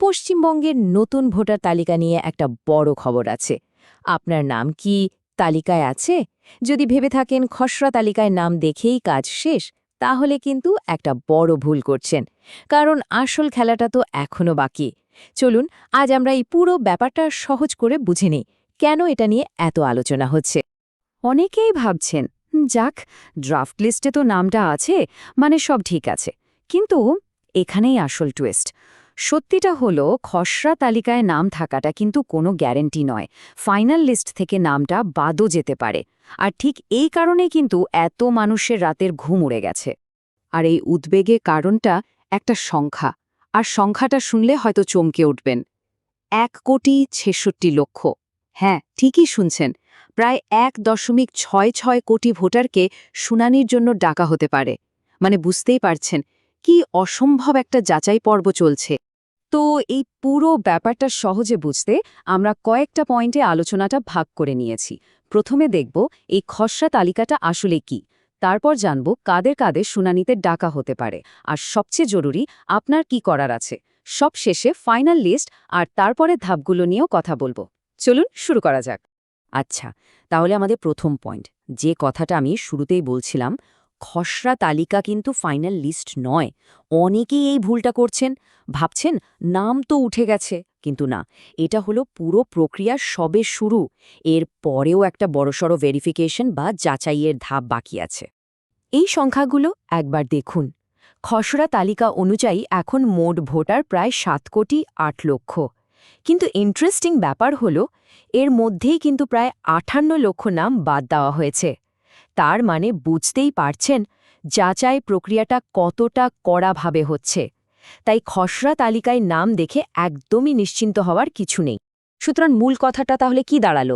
পশ্চিমবঙ্গের নতুন ভোটার তালিকা নিয়ে একটা বড় খবর আছে। আপনার নাম কি? তালিকায় আছে? যদি ভেবে থাকেন খসড়া তালিকায় নাম দেখেই কাজ শেষ, তাহলে কিন্তু একটা বড় ভুল করছেন। কারণ আসল খেলাটা তো এখনও বাকি। চলুন, আজ আমরা এই পুরো ব্যাপারটা সহজ করে বুঝে নিই, কেন এটা নিয়ে এত আলোচনা হচ্ছে। অনেকেই ভাবছেন যাক ড্রাফট লিস্টে তো নামটা আছে মানে সব ঠিক আছে। কিন্তু এখানেই আসল টুইস্ট সত্যিটা হলো, খসড়া তালিকায় নাম থাকাটা কিন্তু কোনো গ্যারেন্টি নয়। ফাইনাল লিস্ট থেকে নামটা বাদও যেতে পারে। আর ঠিক এই কারণে কিন্তু এত মানুষের রাতের ঘুম উড়ে গেছে। আর এই উদ্বেগে কারণটা একটা সংখ্যা। আর সংখ্যাটা শুনলে হয়তো চমকে উঠবেন। এক কোটি ছেষট্টি লক্ষ। হ্যাঁ ঠিকই শুনছেন। প্রায় এক দশমিক ছয় ছয় কোটি ভোটারকে শুনানির জন্য ডাকা হতে পারে। মানে বুঝতেই পারছেন, কি অসম্ভব একটা যাচাই পর্ব চলছে। তো এই পুরো ব্যাপারটা সহজে বুঝতে আমরা কয়েকটা পয়েন্টে আলোচনাটা ভাগ করে নিয়েছি। প্রথমে দেখব এই খসড়া তালিকাটা আসলে কি। তারপর জানব কাদের কাদের শুনানিতে ডাকা হতে পারে। আর সবচেয়ে জরুরি, আপনার কি করার আছে? সব শেষে ফাইনাল লিস্ট আর তারপরে ধাপগুলো নিয়েও কথা বলব। চলুন শুরু করা যাক। আচ্ছা তাহলে আমাদের প্রথম পয়েন্ট। যে কথাটা আমি শুরুতেই বলছিলাম খসড়া তালিকা কিন্তু ফাইনাল লিস্ট নয়। অনেকেই এই ভুলটা করছেন। ভাবছেন, নাম তো উঠে গেছে, কিন্তু না। এটা হলো পুরো প্রক্রিয়া সবে শুরু। এর পরেও একটা বড়সড় ভেরিফিকেশন বা যাচাইয়ের ধাপ বাকি আছে। এই সংখ্যাগুলো একবার দেখুন। খসড়া তালিকা অনুযায়ী এখন মোট ভোটার প্রায় সাত কোটি আট লক্ষ। কিন্তু ইন্টারেস্টিং ব্যাপার হল, এর মধ্যেই কিন্তু প্রায় আঠান্ন লক্ষ নাম বাদ দেওয়া হয়েছে। তার মানে বুঝতেই পারছেন যাচাই প্রক্রিয়াটা কতটা কড়াভাবে হচ্ছে। তাই খসড়া তালিকায় নাম দেখে একদমই নিশ্চিন্ত হওয়ার কিছু নেই। সুতরাং মূল কথাটা তাহলে কি দাঁড়াল?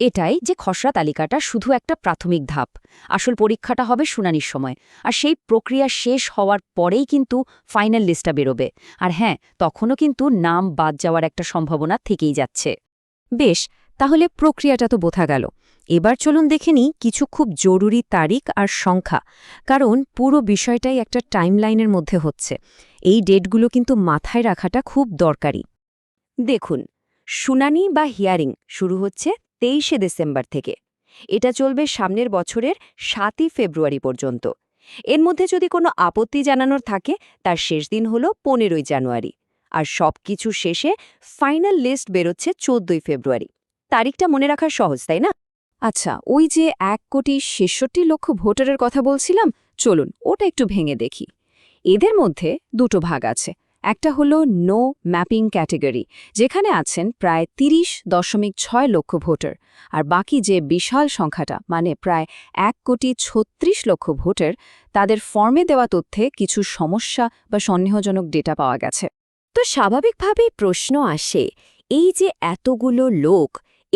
এটাই যে খসড়া তালিকাটা শুধু একটা প্রাথমিক ধাপ। আসল পরীক্ষাটা হবে শুনানির সময়। আর সেই প্রক্রিয়া শেষ হওয়ার পরেই কিন্তু ফাইনাল লিস্টটা বেরোবে। আর হ্যাঁ তখনও কিন্তু নাম বাদ যাওয়ার একটা সম্ভাবনা থেকেই যাচ্ছে। বেশ তাহলে প্রক্রিয়াটা তো বোঝা গেল। এবার চলুন দেখে নিই কিছু খুব জরুরি তারিখ আর সংখ্যা, কারণ পুরো বিষয়টাই একটা টাইমলাইনের মধ্যে হচ্ছে। এই ডেটগুলো কিন্তু মাথায় রাখাটা খুব দরকারি। দেখুন, শুনানি বা হিয়ারিং শুরু হচ্ছে তেইশে ডিসেম্বর থেকে। এটা চলবে সামনের বছরের সাতই ফেব্রুয়ারি পর্যন্ত। এর মধ্যে যদি কোনো আপত্তি জানানোর থাকে, তার শেষ দিন হল পনেরোই জানুয়ারি। আর সব কিছু শেষে ফাইনাল লিস্ট বেরোচ্ছে চোদ্দই ফেব্রুয়ারি। তারিখটা মনে রাখার সহজ, তাই না? আচ্ছা ওই যে এক কোটি ছেষট্টি লক্ষ ভোটারের কথা বলছিলাম, চলুন ওটা একটু ভেঙে দেখি। এদের মধ্যে দুটো ভাগ আছে। একটা হলো নো ম্যাপিং ক্যাটেগরি যেখানে আছেন প্রায় তিরিশ দশমিক ছয় লক্ষ ভোটার, আর বাকি যে বিশাল সংখ্যাটা মানে প্রায় এক কোটি ছত্রিশ লক্ষ ভোটার, তাদের ফর্মে দেওয়া তথ্যে কিছু সমস্যা বা সন্দেহজনক ডেটা পাওয়া গেছে। তো স্বাভাবিকভাবেই প্রশ্ন আসে, এই যে এতগুলো লোক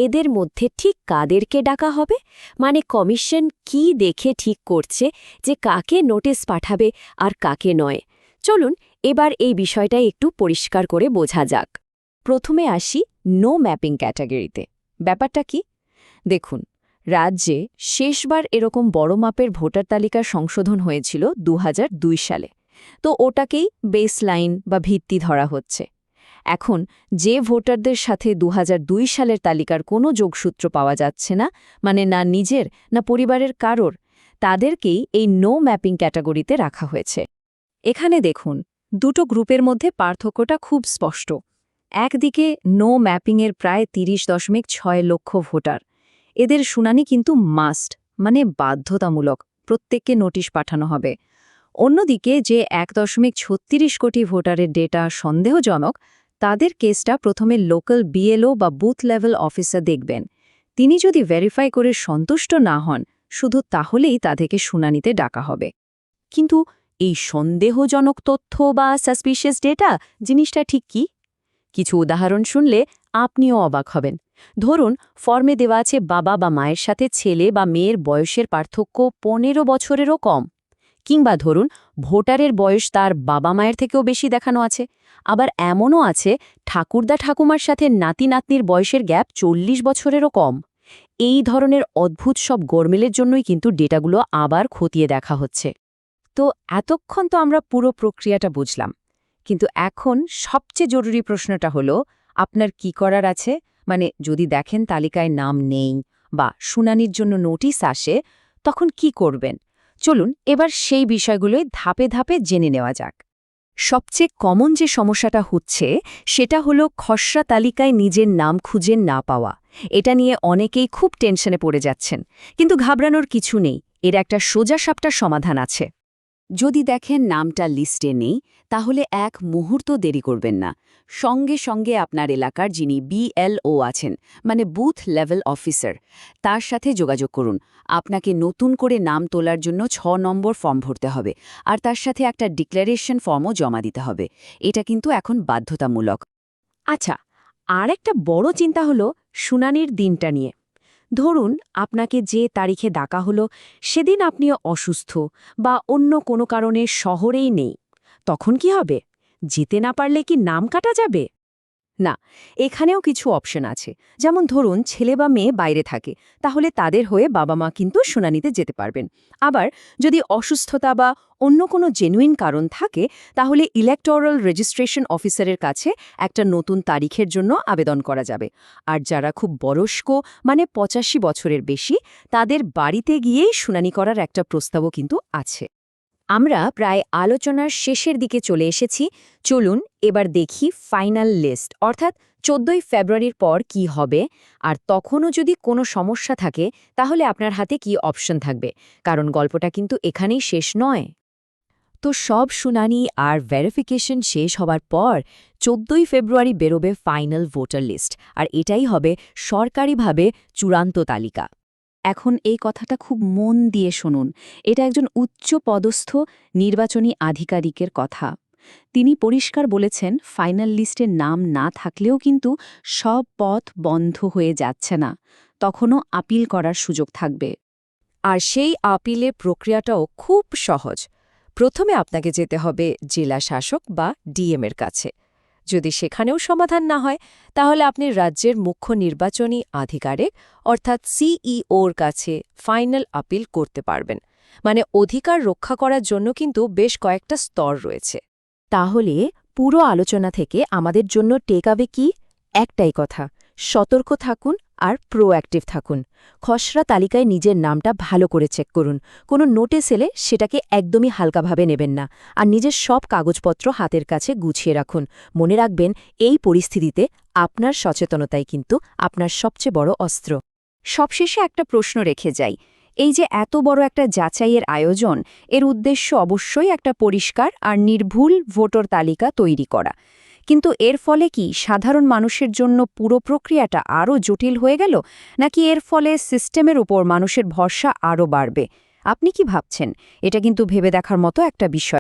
এদের মধ্যে ঠিক কাদেরকে ডাকা হবে? মানে কমিশন কি দেখে ঠিক করছে যে কাকে নোটিশ পাঠাবে আর কাকে নয়? চলুন এবার এই বিষয়টা একটু পরিষ্কার করে বোঝা যাক। প্রথমে আসি নো ম্যাপিং ক্যাটাগরিতে ব্যাপারটা কি? দেখুন, রাজ্যে শেষবার এরকম বড় মাপের ভোটার তালিকার সংশোধন হয়েছিল দু হাজার দুই সালে। তো ওটাকেই বেসলাইন বা ভিত্তি ধরা হচ্ছে। এখন যে ভোটারদের সাথে দু হাজার দুই সালের তালিকার কোনো যোগসূত্র পাওয়া যাচ্ছে না মানে না নিজের, না পরিবারের কারোর, তাদেরকেই এই নো ম্যাপিং ক্যাটাগরিতে রাখা হয়েছে। এখানে দেখুন, দুটো গ্রুপের মধ্যে পার্থক্যটা খুব স্পষ্ট। একদিকে নো ম্যাপিংয়ের প্রায় তিরিশ দশমিক ছয় লক্ষ ভোটার। এদের শুনানি কিন্তু মাস্ট মানে বাধ্যতামূলক, প্রত্যেককে নোটিশ পাঠানো হবে। অন্যদিকে যে এক দশমিক ছত্রিশ কোটি ভোটারের ডেটা সন্দেহজনক তাদের কেসটা প্রথমে লোকাল বিএলও বা বুথ লেভেল অফিসার দেখবেন। তিনি যদি ভেরিফাই করে সন্তুষ্ট না হন, শুধু তাহলেই তাদেরকে শুনানিতে ডাকা হবে। কিন্তু এই সন্দেহজনক তথ্য বা সাসপিশিয়াস ডেটা জিনিসটা ঠিক কি? কিছু উদাহরণ শুনলে আপনিও অবাক হবেন। ধরুন, ফর্মে দেওয়া আছে বাবা বা মায়ের সাথে ছেলে বা মেয়ের বয়সের পার্থক্য পনেরো বছরেরও কম। কিংবা ধরুন, ভোটারের বয়স তার বাবা মায়ের থেকেও বেশি দেখানো আছে। আবার এমনও আছে, ঠাকুরদা ঠাকুমার সাথে নাতি নাতনির বয়সের গ্যাপ চল্লিশ বছরেরও কম। এই ধরনের অদ্ভুত সব গরমেলের জন্যই কিন্তু ডেটাগুলো আবার খতিয়ে দেখা হচ্ছে। তো এতক্ষণ তো আমরা পুরো প্রক্রিয়াটা বুঝলাম। কিন্তু এখন সবচেয়ে জরুরি প্রশ্নটা হলো, আপনার কি করার আছে? মানে যদি দেখেন তালিকায় নাম নেই বা শুনানির জন্য নোটিশ আসে, তখন কি করবেন? চলুন এবার সেই বিষয়গুলোই ধাপে ধাপে জেনে নেওয়া যাক। সবচেয়ে কমন যে সমস্যাটা হচ্ছে, সেটা হলো খসড়া তালিকায় নিজের নাম খুঁজে না পাওয়া। এটা নিয়ে অনেকেই খুব টেনশনে পড়ে যাচ্ছেন। কিন্তু ঘাবড়ানোর কিছু নেই। এর একটা সোজা সাপটা সমাধান আছে। যদি দেখেন নামটা লিস্টে নেই, তাহলে এক মুহূর্ত দেরি করবেন না। সঙ্গে সঙ্গে আপনার এলাকার যিনি বিএলও আছেন মানে বুথ লেভেল অফিসার, তার সাথে যোগাযোগ করুন। আপনাকে নতুন করে নাম তোলার জন্য ছ নম্বর ফর্ম ভরতে হবে, আর তার সাথে একটা ডিক্লারেশন ফর্মও জমা দিতে হবে। এটা কিন্তু এখন বাধ্যতামূলক। আচ্ছা আর একটা বড় চিন্তা হলো শুনানির দিনটা নিয়ে। ধরুন, আপনাকে যে তারিখে ডাকা হলো, সেদিন আপনি অসুস্থ বা অন্য কোনো কারণে শহরেই নেই, তখন কি হবে? যেতে না পারলে কি নাম কাটা যাবে? না, এখানেও কিছু অপশন আছে। যেমন ধরুন, ছেলে বা মেয়ে বাইরে থাকে, তাহলে তাদের হয়ে বাবা মা কিন্তু শুনানিতে যেতে পারবেন। আবার যদি অসুস্থতা বা অন্য কোনো জেনুইন কারণ থাকে, তাহলে ইলেকটোরাল রেজিস্ট্রেশন অফিসারের কাছে একটা নতুন তারিখের জন্য আবেদন করা যাবে। আর যারা খুব বয়স্ক মানে পঁচাশি বছরের বেশি, তাদের বাড়িতে গিয়েই শুনানি করার একটা প্রস্তাবও কিন্তু আছে। আমরা প্রায় আলোচনার শেষের দিকে চলে এসেছি। চলুন এবার দেখি ফাইনাল লিস্ট, অর্থাৎ চোদ্দই ফেব্রুয়ারির পর কি হবে। আর তখনও যদি কোনো সমস্যা থাকে, তাহলে আপনার হাতে কি অপশন থাকবে? কারণ গল্পটা কিন্তু এখানেই শেষ নয়। তো সব শুনানি আর ভেরিফিকেশন শেষ হবার পর চোদ্দই ফেব্রুয়ারি বেরোবে ফাইনাল ভোটার লিস্ট আর এটাই হবে সরকারিভাবে চূড়ান্ত তালিকা। এখন এই কথাটা খুব মন দিয়ে শুনুন। এটা একজন উচ্চ পদস্থ নির্বাচনী আধিকারিকের কথা। তিনি পরিষ্কার বলেছেন, ফাইনাল লিস্টের নাম না থাকলেও কিন্তু সব পথ বন্ধ হয়ে যাচ্ছে না। তখনও আপিল করার সুযোগ থাকবে। আর সেই আপিলে প্রক্রিয়াটাও খুব সহজ। প্রথমে আপনাকে যেতে হবে জেলা শাসক বা ডিএম এর কাছে। যদি সেখানেও সমাধান না হয়, তাহলে আপনি রাজ্যের মুখ্য নির্বাচনী আধিকারিক, অর্থাৎ সিইওর কাছে ফাইনাল আপিল করতে পারবেন। মানে অধিকার রক্ষা করার জন্য কিন্তু বেশ কয়েকটা স্তর রয়েছে। তাহলে পুরো আলোচনা থেকে আমাদের জন্য টেকাবে কি? একটাই কথা, সতর্ক থাকুন আর প্রোঅ্যাক্টিভ থাকুন। খসড়া তালিকায় নিজের নামটা ভালো করে চেক করুন। কোনো নোটিস এলে সেটাকে একদমই হালকাভাবে নেবেন না। আর নিজের সব কাগজপত্র হাতের কাছে গুছিয়ে রাখুন। মনে রাখবেন, এই পরিস্থিতিতে আপনার সচেতনতাই কিন্তু আপনার সবচেয়ে বড় অস্ত্র। সবশেষে একটা প্রশ্ন রেখে যাই। এই যে এত বড় একটা যাচাইয়ের আয়োজন, এর উদ্দেশ্য অবশ্যই একটা পরিষ্কার আর নির্ভুল ভোটার তালিকা তৈরি করা। কিন্তু এর ফলে কি সাধারণ মানুষের জন্য পুরো প্রক্রিয়াটা আরও জটিল হয়ে গেল, নাকি এর ফলে সিস্টেমের উপর মানুষের ভরসা আরও বাড়বে? আপনি কি ভাবছেন? এটা কিন্তু ভেবে দেখার মতো একটা বিষয়।